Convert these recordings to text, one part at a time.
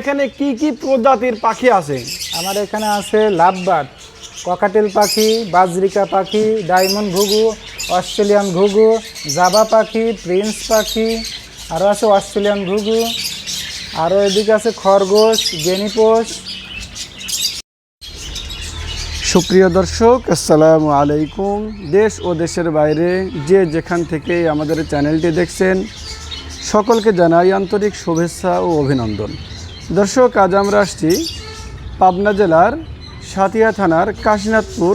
এখানে কি কি প্রজাতির পাখি আছে? আমার এখানে আছে লাভবার্ড ককাটেল পাখি বাজরিকা পাখি ডায়মন্ড ঘুঘু অস্ট্রেলিয়ান ঘুঘু জাবা পাখি প্রিন্স পাখি আরও আছে অস্ট্রেলিয়ান ঘুঘু আরও এদিকে আছে খরগোশ গেনিপোষ সুপ্রিয় দর্শক আসসালামু আলাইকুম। দেশ ও দেশের বাইরে যে যেখান থেকে আমাদের চ্যানেলটি দেখছেন সকলকে জানাই আন্তরিক শুভেচ্ছা ও অভিনন্দন। দর্শক, আজ আমরা আসছি পাবনা জেলার সাতিয়া থানার কাশীনাথপুর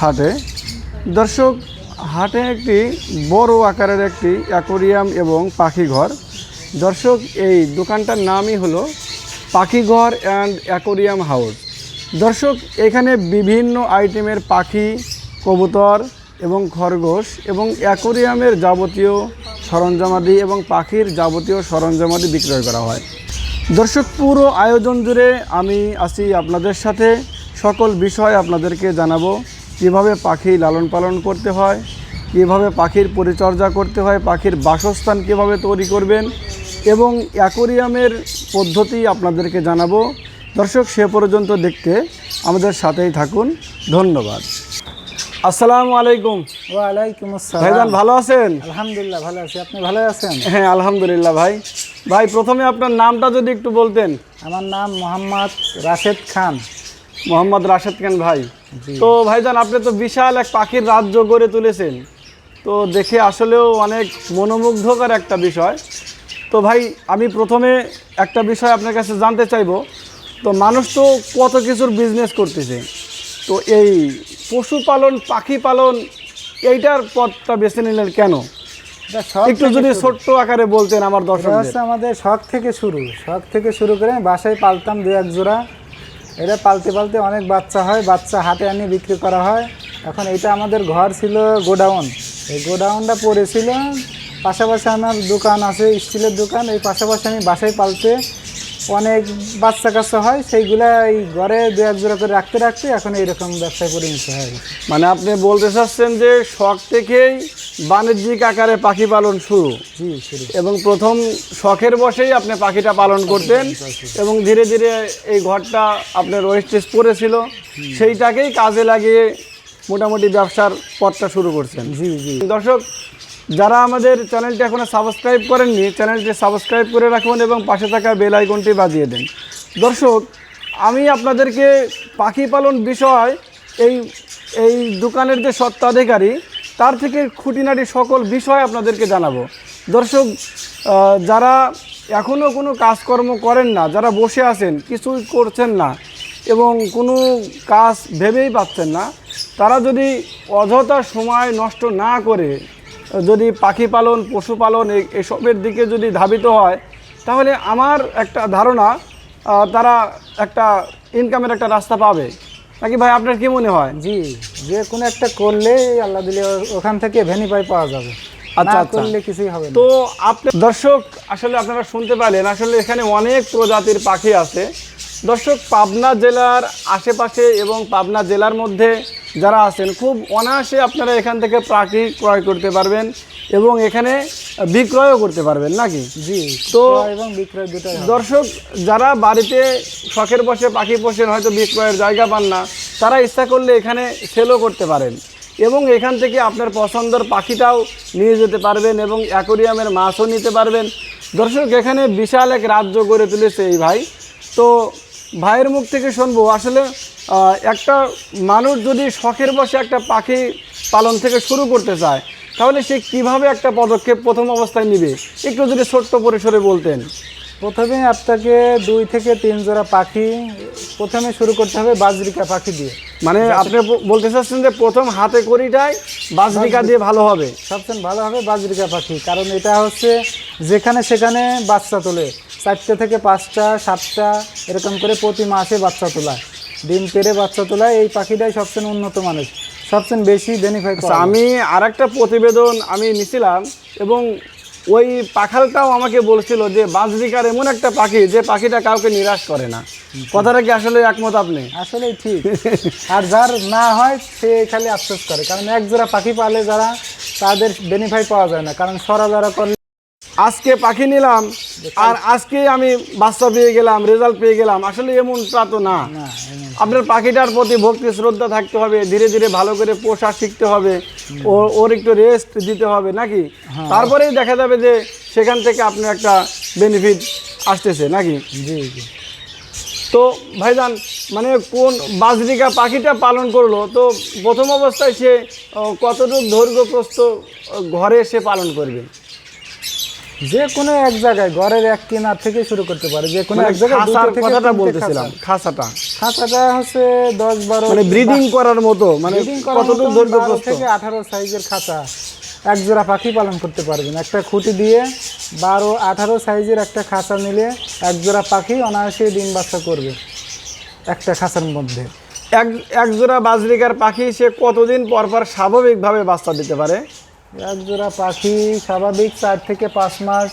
হাটে। দর্শক, হাটে একটি বড় আকারের একটি অ্যাকোরিয়াম এবং পাখিঘর দর্শক, এই দোকানটার নামই হলো পাখিঘর অ্যান্ড অ্যাকোরিয়াম হাউস। দর্শক, এখানে বিভিন্ন আইটেমের পাখি, কবুতর এবং খরগোশ এবং অ্যাকোরিয়ামের যাবতীয় সরঞ্জামাদি এবং পাখির যাবতীয় সরঞ্জামাদি বিক্রয় করা হয়। দর্শক পুরো আয়োজন জুড়ে আমি আছি আপনাদের সাথে। সকল বিষয় আপনাদেরকে জানাব। কীভাবে পাখি লালন পালন করতে হয় কীভাবে পাখির পরিচর্যা করতে হয় পাখির বাসস্থান কীভাবে তৈরি করবেন এবং অ্যাকোরিয়ামের পদ্ধতি আপনাদেরকে জানাব। দর্শক সে পর্যন্ত দেখতে আমাদের সাথেই থাকুন। ধন্যবাদ। আসসালামু আলাইকুম। ওয়ালাইকুম আসসালাম। ভাইজান ভালো আছেন? আলহামদুলিল্লাহ ভালো আছি। আপনি ভালো আছেন? হ্যাঁ আলহামদুলিল্লাহ ভাই। ভাই প্রথমে আপনার নামটা যদি একটু বলতেন। আমার নাম মোহাম্মদ রাশেদ খান। মোহাম্মদ রাশেদ খান ভাই। তো ভাইজান আপনি তো বিশাল এক পাখির রাজ্য গড়ে তুলেছেন। তো দেখে আসলেও অনেক মনোমুগ্ধকর একটা বিষয়। তো ভাই আমি প্রথমে একটা বিষয় আপনার কাছে জানতে চাইব। তো মানুষ তো কত কিছুর বিজনেস করতেছে। তো এই পশুপালন পাখি পালন এইটার পথটা বেছে নিলেন কেন? একটু যদি ছোট্ট আকারে বলতেন আমার দর্শক হচ্ছে আমাদের শখ থেকে শুরু। শখ থেকে শুরু করে বাসায় পালতাম দু এক জোড়া। এটা পালতে পালতে অনেক বাচ্চা হয় বাচ্চা হাতে আনিয়ে বিক্রি করা হয়। এখন এটা আমাদের ঘর ছিল গোডাউন। এই গোডাউনটা পড়েছিল। পাশাপাশি আমার দোকান আছে স্টিলের দোকান। এই পাশাপাশি আমি বাসায় পালতে অনেক বাচ্চা কাচ্চা হয় সেইগুলা এই ঘরে দু এক জোড়া করে রাখতে রাখতে এখন এইরকম ব্যবসায় পরিণত হয়ে। মানে আপনি বলতে চাচ্ছেন যে শখ থেকেই বাণিজ্যিক আকারে পাখি পালন শুরু? জি শুরু। এবং প্রথম শখের বসেই আপনি পাখিটা পালন করতেন এবং ধীরে ধীরে এই ঘরটা আপনার ওয়েস্টেজ পড়েছিল সেইটাকেই কাজে লাগিয়ে মোটামুটি ব্যবসার পথটা শুরু করছেন। জি জি। দর্শক যারা আমাদের চ্যানেলটি এখনও সাবস্ক্রাইব করেননি, চ্যানেলটি সাবস্ক্রাইব করে রাখুন এবং পাশে থাকা বেল আইকনটি বাজিয়ে দেন। দর্শক, আমি আপনাদেরকে পাখি পালন বিষয়, এই এই দোকানের যে সত্ত্বাধিকারী তার থেকে খুঁটিনাটি সকল বিষয় আপনাদেরকে জানাব। দর্শক যারা এখনও কোনো কাজকর্ম করেন না, যারা বসে আছেন, কিছুই করছেন না এবং কোনো কাজ ভেবেই পাচ্ছেন না, তারা যদি অযথা সময় নষ্ট না করে যদি পাখি পালন পশুপালন এসবের দিকে যদি ধাবিত হয় তাহলে আমার একটা ধারণা তারা একটা ইনকামের একটা রাস্তা পাবে। নাকি ভাই আপনার কি মনে হয়? জি যে কোনো একটা করলে আল্লাহ দিলে ওখান থেকে ভেনিফাই পাওয়া যাবে। আচ্ছা, আচ্ছা। করলে কিছুই হবে তো আপনি দর্শক আসলে আপনারা শুনতে পারলেন আসলে এখানে অনেক প্রজাতির পাখি আছে। দর্শক পাবনা জেলার আশেপাশে এবং পাবনা জেলার মধ্যে যারা আছেন খুব অনায়াসে আপনারা এখান থেকে পাখি ক্রয় করতে পারবেন এবং এখানে বিক্রয়ও করতে পারবেন নাকি? জি তো এবং বিক্রয় দুটোই দর্শক যারা বাড়িতে শখের বসে পাখি পোষেন হয়তো বিক্রয়ের জায়গা পান না তারা ইচ্ছা করলে এখানে সেলও করতে পারেন এবং এখান থেকে আপনার পছন্দের পাখিটাও নিয়ে যেতে পারবেন এবং অ্যাকোরিয়ামের মাছও নিতে পারবেন। দর্শক এখানে বিশাল এক রাজ্য গড়ে তুলেছে এই ভাই। তো ভাইয়ের মুখ থেকে শুনব। আসলে একটা মানুষ যদি শখের বসে একটা পাখি পালন থেকে শুরু করতে চায় তাহলে সে কীভাবে একটা পদক্ষেপ প্রথম অবস্থায় নিবে? একটু যদি ছোট্ট পরিসরে বলতেন। প্রথমে আপনাকে দুই থেকে তিন জোড়া পাখি প্রথমে শুরু করতে হবে বাজরিকা পাখি দিয়ে। মানে আপনি বলতে চাচ্ছেন যে প্রথম হাতে করিটাই বাজরিকা দিয়ে ভালো হবে? সবচেয়ে ভালো হবে বাজরিকা পাখি কারণ এটা হচ্ছে যেখানে সেখানে বাচ্চা তোলে। চারটে থেকে পাঁচটা সাতটা এরকম করে প্রতি মাসে বাচ্চা তোলায়। ডিম পেরে বাচ্চা তোলায় এই পাখিটাই সবচেয়ে উন্নত মানের। সবচেয়ে বেশি বেনিফাই আচ্ছা, আমি আর একটা প্রতিবেদন আমি নিছিলাম এবং ওই পাখালটাও আমাকে বলছিল যে বাজরিকার এমন একটা পাখি যে পাখিটা কাউকে নিরাশ করে না। কথাটা কি আসলে একমত আপনি? আসলেই ঠিক। আর যার না হয় সে খালি আফসোস করে। কারণ এক জোড়া পাখি পালে যারা তাদের বেনিফাই পাওয়া যায় না। কারণ সরা যারা করলে আজকে পাখি নিলাম আর আজকে আমি বাচ্চা পেয়ে গেলাম রেজাল্ট পেয়ে গেলাম। আসলে এমনটা তো না। আপনার পাখিটার প্রতি ভক্তি শ্রদ্ধা থাকতে হবে ধীরে ধীরে ভালো করে পোষা শিখতে হবে ও ওর একটু রেস্ট দিতে হবে নাকি? তারপরেই দেখা যাবে যে সেখান থেকে আপনার একটা বেনিফিট আসতেছে নাকি? জি তো ভাইজান মানে কোন বাজরিকা পাখিটা পালন করল? তো প্রথম অবস্থায় সে কতটুকু আহ, ঘরে সে পালন করবে? যে কোনো এক জায়গায় ঘরের এক কিনার থেকে শুরু করতে পারে যে কোনো মানে এক জায়গায় কথাটা বলতেছিলাম খাঁচা। খাঁচাটা। খাঁচাটা হচ্ছে দশ বারো মানে ব্রিডিং করার মতো মানে কতটুকু দৈর্ঘ্য থেকে আঠারো সাইজের খাঁচা এক জোড়া পাখি পালন করতে পারবেন। একটা খুঁটি দিয়ে বারো আঠারো সাইজের একটা খাঁচা নিলে এক জোড়া পাখি অনায়াসে ডিম বাচ্চা করবে একটা খাঁচার মধ্যে। এক এক জোড়া বাজরিকার পাখি সে কতদিন পর পর স্বাভাবিকভাবে বাচ্চা দিতে পারে? এক জোড়া পাখি স্বাভাবিক চার থেকে পাঁচ মাস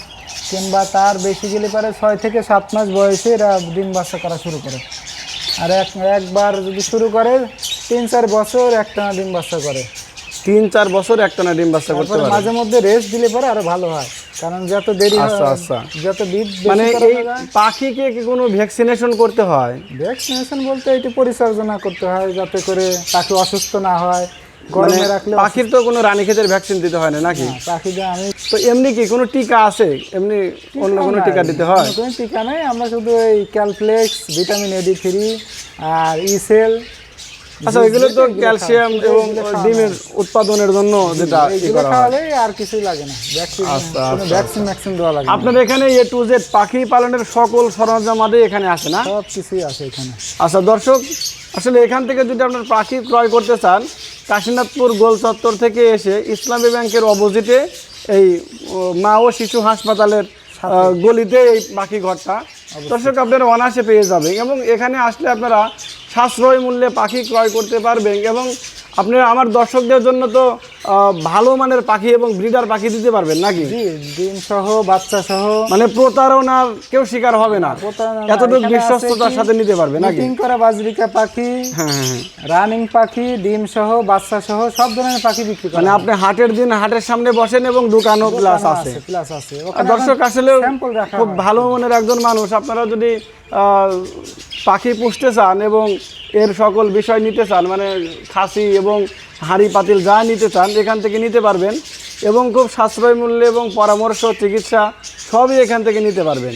কিংবা তার বেশি গেলে পারে ছয় থেকে সাত মাস বয়সে এরা ডিম বাচ্চা করা শুরু করে। আর এক একবার যদি শুরু করে তিন চার বছর একটানা ডিম বাচ্চা করে। তিন চার বছর একটানা ডিম বাচ্চা করতে পারে। মাঝে মধ্যে রেস্ট দিলে পরে আরও ভালো হয়। কারণ যত দেরি আচ্ছা, আচ্ছা। যত বিট মানে এই পাখিকে কি কোনো ভ্যাকসিনেশন করতে হয়? ভ্যাকসিনেশন বলতে এটি পরিচর্যা করতে হয় যাতে করে পাখি অসুস্থ না হয়। গরমে রাখলে পাখির তো কোনো রানীক্ষেতের ভ্যাকসিন দিতে হয় না নাকি? পাখিদের আমি তো এমনি কি কোনো টিকা আছে? এমনি অন্য কোনো টিকা দিতে হয়? কোনো টিকা নেই আমরা শুধু এই ক্যালফ্লেক্স ভিটামিন এডি থ্রি আর ইসেল আচ্ছা এগুলো তো ক্যালসিয়াম এবং ডিমের উৎপাদনের জন্য যেটা হয়। আর কিছুই লাগে না। ভ্যাকসিন আচ্ছা, ভ্যাকসিন ভ্যাকসিন দেওয়া লাগে আপনার এখানে এ টু জেড পাখি পালনের সকল সরঞ্জাম সরঞ্জামাদি এখানে আছে না? সব কিছুই আছে এখানে। আচ্ছা দর্শক আসলে এখান থেকে যদি আপনার পাখি ক্রয় করতে চান কাশীনাথপুর গোল চত্বর থেকে এসে ইসলামী ব্যাংকের অপোজিটে এই মা ও শিশু হাসপাতালের গলিতে এই পাখি ঘরটা। দর্শক আপনারা অনায়াসে পেয়ে যাবে এবং এখানে আসলে আপনারা সাশ্রয় মূল্যে পাখি ক্রয় করতে পারবেন এবং আপনারা আমার দর্শকদের জন্য তো ভালো মানের পাখি এবং ব্রিডার পাখি দিতে পারবেন নাকি? ডিম সহ বাচ্চা সহ। মানে প্রতারণার কেউ শিকার হবে না। এতটুকু বিশ্বস্ততার সাথে নিতে পারবে নাকি? করা বাজরিকা পাখি হ্যাঁ হ্যাঁ হ্যাঁ। রানিং পাখি ডিম সহ বাচ্চা সহ সব ধরনের পাখি বিক্রি করা মানে আপনি হাটের দিন হাটের সামনে বসেন এবং দোকানও প্লাস আছে প্লাস আছে। দর্শক আসলে খুব ভালো মনের একজন মানুষ। আপনারা যদি আহ, পাখি পুষতে চান এবং এর সকল বিষয় নিতে চান মানে খাসি এবং হাঁড়ি পাতিল যা নিতে চান, এখান থেকে নিতে পারবেন এবং খুব সাশ্রয় মূল্যে এবং পরামর্শ, চিকিৎসা সবই এখান থেকে নিতে পারবেন।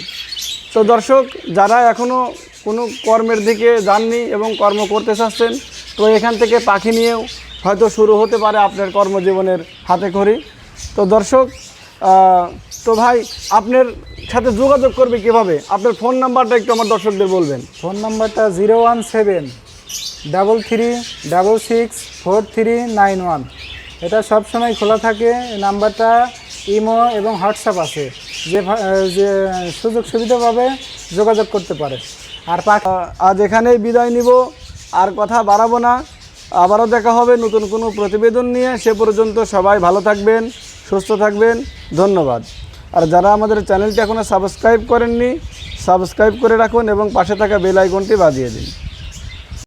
তো দর্শক, যারা এখনও কোনো কর্মের দিকে যাননি এবং কর্ম করতে চাচ্ছেন, তো এখান থেকে পাখি নিয়েও হয়তো শুরু হতে পারে আপনার কর্মজীবনের হাতে খড়ি। তো দর্শক তো ভাই, আপনার সাথে যোগাযোগ করবে কীভাবে? আপনার ফোন নাম্বারটা একটু আমার দর্শকদের বলবেন। ফোন নাম্বারটা zero one seven, double three, double six, four three nine one. এটা সবসময় খোলা থাকে নাম্বারটা ইমো এবং হোয়াটসঅ্যাপ আছে। যে যে সুযোগ সুবিধা পাবে, যোগাযোগ করতে পারে। আর আজ এখানেই বিদায় নিব, আর কথা বাড়াবো না। আবারও দেখা হবে নতুন কোনো প্রতিবেদন নিয়ে। সে পর্যন্ত সবাই ভালো থাকবেন। সুস্থ থাকবেন, ধন্যবাদ। আর যারা আমাদের চ্যানেলটি এখনও সাবস্ক্রাইব করেননি, সাবস্ক্রাইব করে রাখুন এবং পাশে থাকা বেল আইকনটি বাজিয়ে দিন।